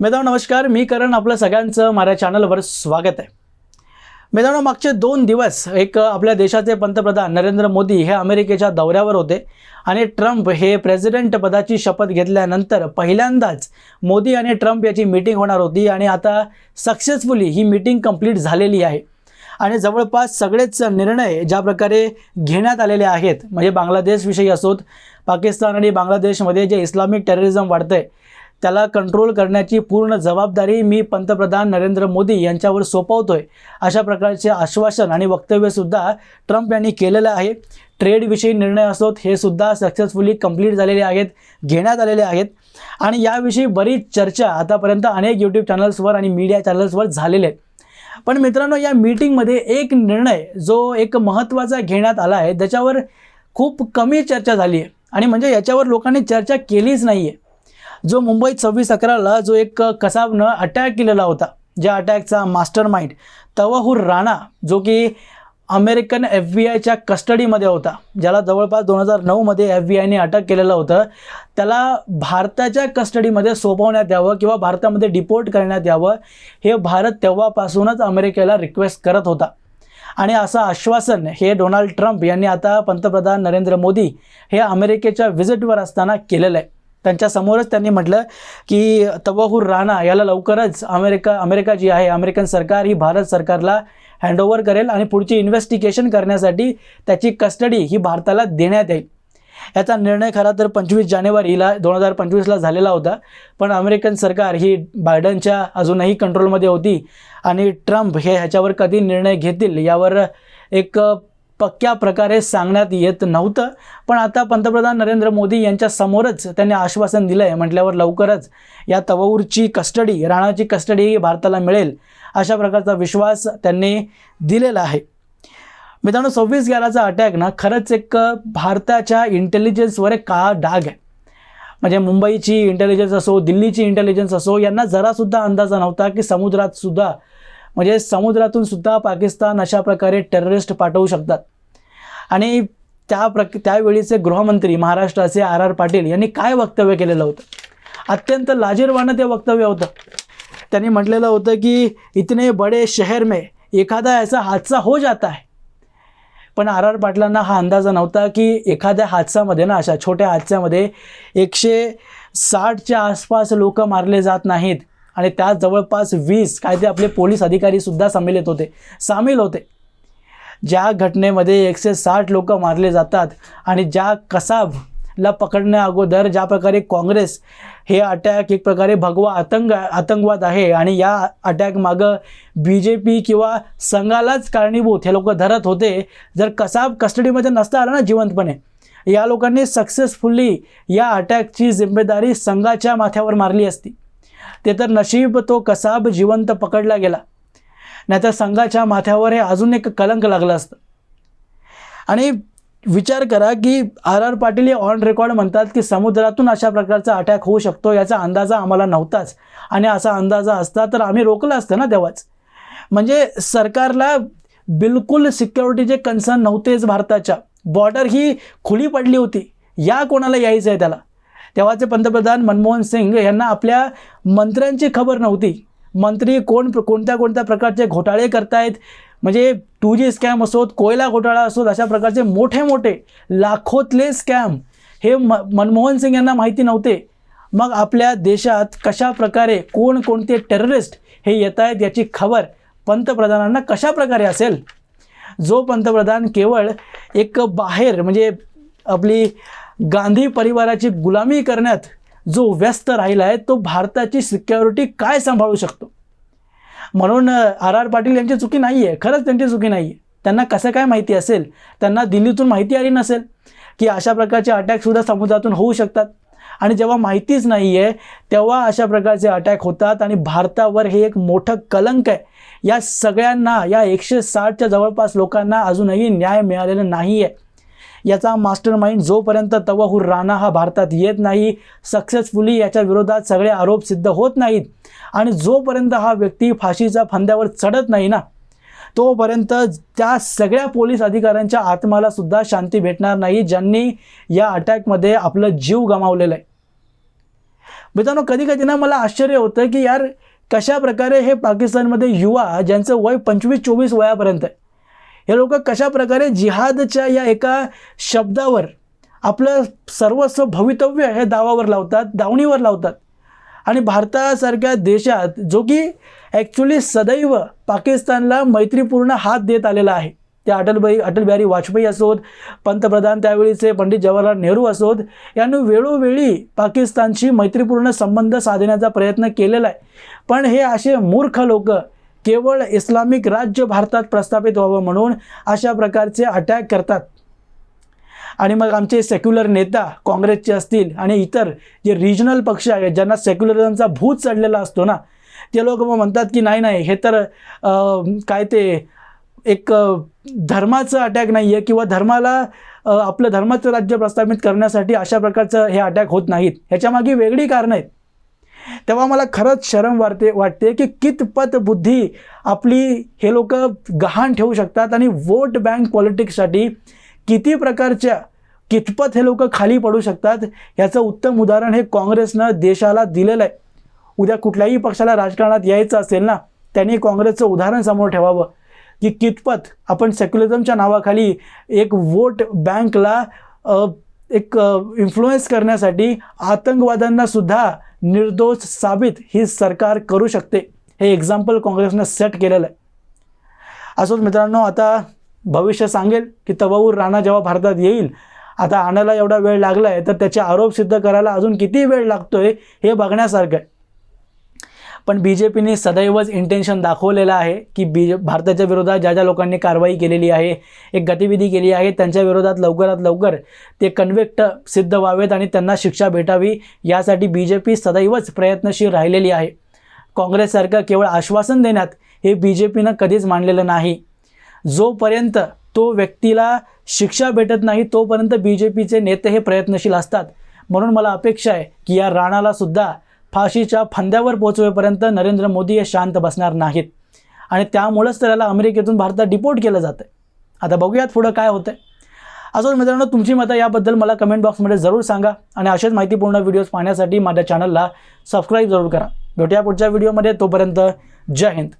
मित्रांनो नमस्कार. मी करण. आपलं सगळ्यांचं माझ्या चॅनलवर स्वागत आहे. मित्रांनो मागचे दोन दिवस एक आपल्या देशाचे पंतप्रधान नरेंद्र मोदी हे अमेरिकेच्या दौऱ्यावर होते आणि ट्रम्प हे प्रेसिडेंट पदाची शपथ घेतल्यानंतर पहिल्यांदाच मोदी आणि ट्रम्प याची मीटिंग होणार होती आणि आता सक्सेसफुली ही मीटिंग कंप्लीट झालेली आहे. आणि जवळपास सगळेच निर्णय ज्या प्रकारे घेण्यात आलेले आहेत म्हणजे बांगलादेशविषयी असोत पाकिस्तान आणि बांगलादेशमध्ये जे इस्लामिक टेररिझम वाढतं आहे त्याला कंट्रोल करण्याची पूर्ण जबाबदारी मी पंतप्रधान नरेंद्र मोदी यांच्यावर सोपवतोय. अशा प्रकारचे आश्वासन आणि वक्तव्यसुद्धा ट्रम्प यांनी केलेलं आहे. ट्रेडविषयी निर्णय असोत हे सुद्धा सक्सेसफुली कंप्लीट झालेले आहेत घेण्यात आलेले आहेत. आणि याविषयी बरीच चर्चा आतापर्यंत अनेक यूट्यूब चॅनल्सवर आणि मीडिया चॅनल्सवर झालेले आहेत. पण मित्रांनो या मीटिंगमध्ये एक निर्णय जो एक महत्त्वाचा घेण्यात आला आहे त्याच्यावर खूप कमी चर्चा झाली आहे. आणि म्हणजे याच्यावर लोकांनी चर्चा केलीच नाही आहे जो मुंबईत सव्वीस अकराला जो एक कसाबनं अटॅक केलेला होता ज्या अटॅकचा मास्टर माइंड तवाहूर राणा जो की अमेरिकन एफ बी आयच्या कस्टडीमध्ये होता ज्याला जवळपास दोन हजार नऊमध्ये एफ बी आयने अटक केलेलं होतं त्याला भारताच्या कस्टडीमध्ये सोपवण्यात यावं किंवा भारतामध्ये डिपोर्ट करण्यात यावं हे भारत तेव्हापासूनच अमेरिकेला रिक्वेस्ट करत होता. आणि असं आश्वासन हे डोनाल्ड ट्रम्प यांनी आता पंतप्रधान नरेंद्र मोदी हे अमेरिकेच्या व्हिजिटवर असताना केलेलं आहे. त्यांच्यासमोरच त्यांनी म्हटलं की तवाहूर राणा याला लवकरच अमेरिका अमेरिका जी आहे अमेरिकन सरकार ही भारत सरकारला हँडओव्हर करेल आणि पुढची इन्व्हेस्टिगेशन करण्यासाठी त्याची कस्टडी ही भारताला देण्यात येईल. याचा निर्णय खरा तर पंचवीस जानेवारीला दोन हजार पंचवीसला झालेला होता. पण अमेरिकन सरकार ही बायडनच्या अजूनही कंट्रोलमध्ये होती आणि ट्रम्प हे ह्याच्यावर कधी निर्णय घेतील यावर एक पक्क्या प्रकारे सांगण्यात येत नव्हतं. पण आता पंतप्रधान नरेंद्र मोदी यांच्या समोरच त्यांनी आश्वासन दिलं आहे म्हटल्यावर लवकरच या तवऊरची कस्टडी राणाची कस्टडी भारताला मिळेल अशा प्रकारचा विश्वास त्यांनी दिलेला आहे. मित्रांनो सव्वीस ग्याराचा अटॅक ना खरंच एक भारताच्या इंटेलिजन्सवर एक काळा डाग आहे. म्हणजे मुंबईची इंटेलिजन्स असो दिल्लीची इंटेलिजन्स असो यांना जरासुद्धा अंदाजा नव्हता की समुद्रात सुद्धा म्हणजे समुद्रातून सुद्धा पाकिस्तान अशा प्रकारे टेररिस्ट पाठवू शकतात. आणि त्या प्रक त्यावेळीचे गृहमंत्री महाराष्ट्राचे आर आर पाटील यांनी काय वक्तव्य केलेलं होतं? अत्यंत लाजीरवाणं ते वक्तव्य होतं. त्यांनी म्हटलेलं होतं की इतने बडे शहर में एखादा ऐसा हादसा हो जाता है. पण आर आर पाटलांना हा अंदाजा नव्हता की एखाद्या हादसामध्ये ना अशा छोट्या हादस्यामध्ये एकशे साठच्या आसपास लोक मारले जात नाहीत. आणि त्यात जवळपास वीस काय ते आपले पोलीस अधिकारीसुद्धा सामील होते सामील होते. ज्या घटनेमध्ये एकशे साठ लोक मारले जातात आणि ज्या कसाबला पकडण्या अगोदर ज्या प्रकारे काँग्रेस हे अटॅक एक प्रकारे भगवा आतंक आतंकवाद आहे आणि या अटॅक मागं बी जे पी किंवा संघालाच कारणीभूत हे लोक धरत होते. जर कसाब कस्टडीमध्ये नसता आला ना जिवंतपणे या लोकांनी सक्सेसफुल्ली या अटॅकची जिम्मेदारी संघाच्या माथ्यावर मारली असती. ते तर नशीब तो कसाब जिवंत पकडला गेला. नाहीतर संघाच्या माथ्यावर हे अजून एक कलंक लागलं असतं. आणि विचार करा की आर आर पाटील हे ऑन रेकॉर्ड म्हणतात की समुद्रातून अशा प्रकारचा अटॅक होऊ शकतो याचा अंदाजा आम्हाला नव्हताच. आणि असा अंदाजा असता तर आम्ही रोखलं असतं ना तेव्हाच. म्हणजे सरकारला बिलकुल सिक्युरिटीचे कन्सर्न नव्हतेच भारताच्या. बॉर्डर ही खुली पडली होती. या कोणाला यायचं आहे त्याला? तेव्हाचे पंतप्रधान मनमोहन सिंग यांना आपल्या मंत्र्यांची खबर नव्हती. मंत्री कोण कोणत्या कोणत्या प्रकारचे घोटाळे करतायत? म्हणजे टू जी स्कॅम असोत कोयला घोटाळा असोत अशा प्रकारचे मोठे मोठे लाखोतले स्कॅम हे म मनमोहन सिंग यांना माहिती नव्हते. मग आपल्या देशात कशा प्रकारे कोण कोणते टेररिस्ट हे येत आहेत याची खबर पंतप्रधानांना कशा प्रकारे असेल? जो पंतप्रधान केवळ एक बाहेर म्हणजे आपली गांधी परिवाराची गुलामी करण्यात जो व्यस्त राहिला आहे तो भारताची सिक्युरिटी काय सांभाळू शकतो? म्हणून आर आर पाटील यांची चुकी नाही आहे खरंच त्यांची चुकी नाही आहे. त्यांना कसं काय माहिती असेल? त्यांना दिल्लीतून माहिती आली नसेल की अशा प्रकारचे अटॅकसुद्धा समुद्रातून होऊ शकतात. आणि जेव्हा माहितीच नाही आहे तेव्हा अशा प्रकारचे अटॅक होतात आणि भारतावर हे एक मोठं कलंक आहे. या सगळ्यांना या एकशे साठच्या जवळपास लोकांना अजूनही न्याय मिळालेला नाही आहे याचा मास्टर माइंड जोपर्यंत तवाहूर राणा हा भारतात येत नाही सक्सेसफुली याच्या विरोधात सगळे आरोप सिद्ध होत नाहीत आणि जोपर्यंत हा व्यक्ती फाशीच्या फंद्यावर चढत नाही ना तोपर्यंत त्या सगळ्या पोलीस अधिकाऱ्यांच्या आत्माला सुद्धा शांती भेटणार नाही ज्यांनी या अटॅकमध्ये आपलं जीव गमावलेलं आहे. मित्रांनो कधी कधी ना मला आश्चर्य होतं की यार कशा प्रकारे हे पाकिस्तानमध्ये युवा ज्यांचं वय पंचवीस चोवीस वयापर्यंत आहे हे लोक कशा प्रकारे जिहादच्या या एका शब्दावर आपलं सर्वस्व भवितव्य हे दावावर लावतात दावणीवर लावतात. आणि भारतासारख्या देशात जो की ॲक्च्युली सदैव पाकिस्तानला मैत्रीपूर्ण हात देत आलेला आहे. ते अटलबाई अटल बिहारी वाजपेयी असोत पंतप्रधान त्यावेळीचे पंडित जवाहरलाल नेहरू असोत यांनी वेळोवेळी पाकिस्तानशी मैत्रीपूर्ण संबंध साधण्याचा प्रयत्न केलेला आहे. पण हे असे मूर्ख लोक केवळ इस्लामिक राज्य भारतात प्रस्थापित व्हावं म्हणून अशा प्रकारचे अटॅक करतात. आणि मग आमचे सेक्युलर नेता काँग्रेसचे असतील आणि इतर जे रिजनल पक्ष आहेत ज्यांना सेक्युलरिझमचा भूत चढलेला असतो ना ते लोक मग म्हणतात की नाही नाही हे तर काय ते एक धर्माचं अटॅक नाही आहे किंवा धर्माला आपलं धर्माचं राज्य प्रस्थापित करण्यासाठी अशा प्रकारचं हे अटॅक होत नाहीत. ह्याच्यामागे वेगळी कारणं आहेत. तेव्हा मला खरंच शरम वाटते वाटते की कितपत बुद्धी आपली हे लोक गहाण ठेवू शकतात आणि वोट बँक पॉलिटिक्ससाठी किती प्रकारच्या कितपत हे लोक खाली पडू शकतात याचं उत्तम उदाहरण हे काँग्रेसनं देशाला दिलेलं आहे. उद्या कुठल्याही पक्षाला राजकारणात यायचं असेल ना त्यांनी काँग्रेसचं उदाहरण समोर ठेवावं की कितपत आपण सेक्युलरिझमच्या नावाखाली एक वोट बँकला एक इन्फ्लुएन्स करण्यासाठी आतंकवाद्यांनासुद्धा निर्दोष साबित ही सरकार करू शकते. हे एक्झाम्पल काँग्रेसनं सेट केलेलं आहे. असोच मित्रांनो आता भविष्य सांगेल की तवाऊर राणा जेव्हा भारतात येईल आता आणायला एवढा वेळ लागला आहे तर त्याचे आरोप सिद्ध करायला अजून किती वेळ लागतोय हे बघण्यासारखं आहे. पण बी जे पीने सदैवच इंटेन्शन दाखवलेलं आहे की बी भारताच्या विरोधात ज्या ज्या लोकांनी कारवाई केलेली आहे एक गतिविधी केली आहे त्यांच्या विरोधात लवकरात लवकर ते कन्व्हिक्ट सिद्ध व्हावेत आणि त्यांना शिक्षा भेटावी यासाठी बी जे पी सदैवच प्रयत्नशील राहिलेली आहे. काँग्रेससारखं केवळ आश्वासन देण्यात हे बी जे पीनं कधीच मांडलेलं नाही. जोपर्यंत तो व्यक्तीला शिक्षा भेटत नाही तोपर्यंत बी जे पीचे नेते हे प्रयत्नशील असतात. म्हणून मला अपेक्षा आहे की या राणालासुद्धा फाशीच्या फांद्यावर पोचवेपर्यंत नरेंद्र मोदी हे शांत बसणार नाहीत. आणि त्यामुळंच तर याला अमेरिकेतून भारतात डिपोर्ट केलं जातं आता बघूयात पुढं काय होतं आहे अजून मित्रांनो तुमची मतं याबद्दल मला कमेंट बॉक्समध्ये जरूर सांगा आणि असेच माहितीपूर्ण व्हिडिओज पाहण्यासाठी माझ्या चॅनलला सबस्क्राईब जरूर करा. भेटूया पुढच्या व्हिडिओमध्ये तोपर्यंत जय हिंद.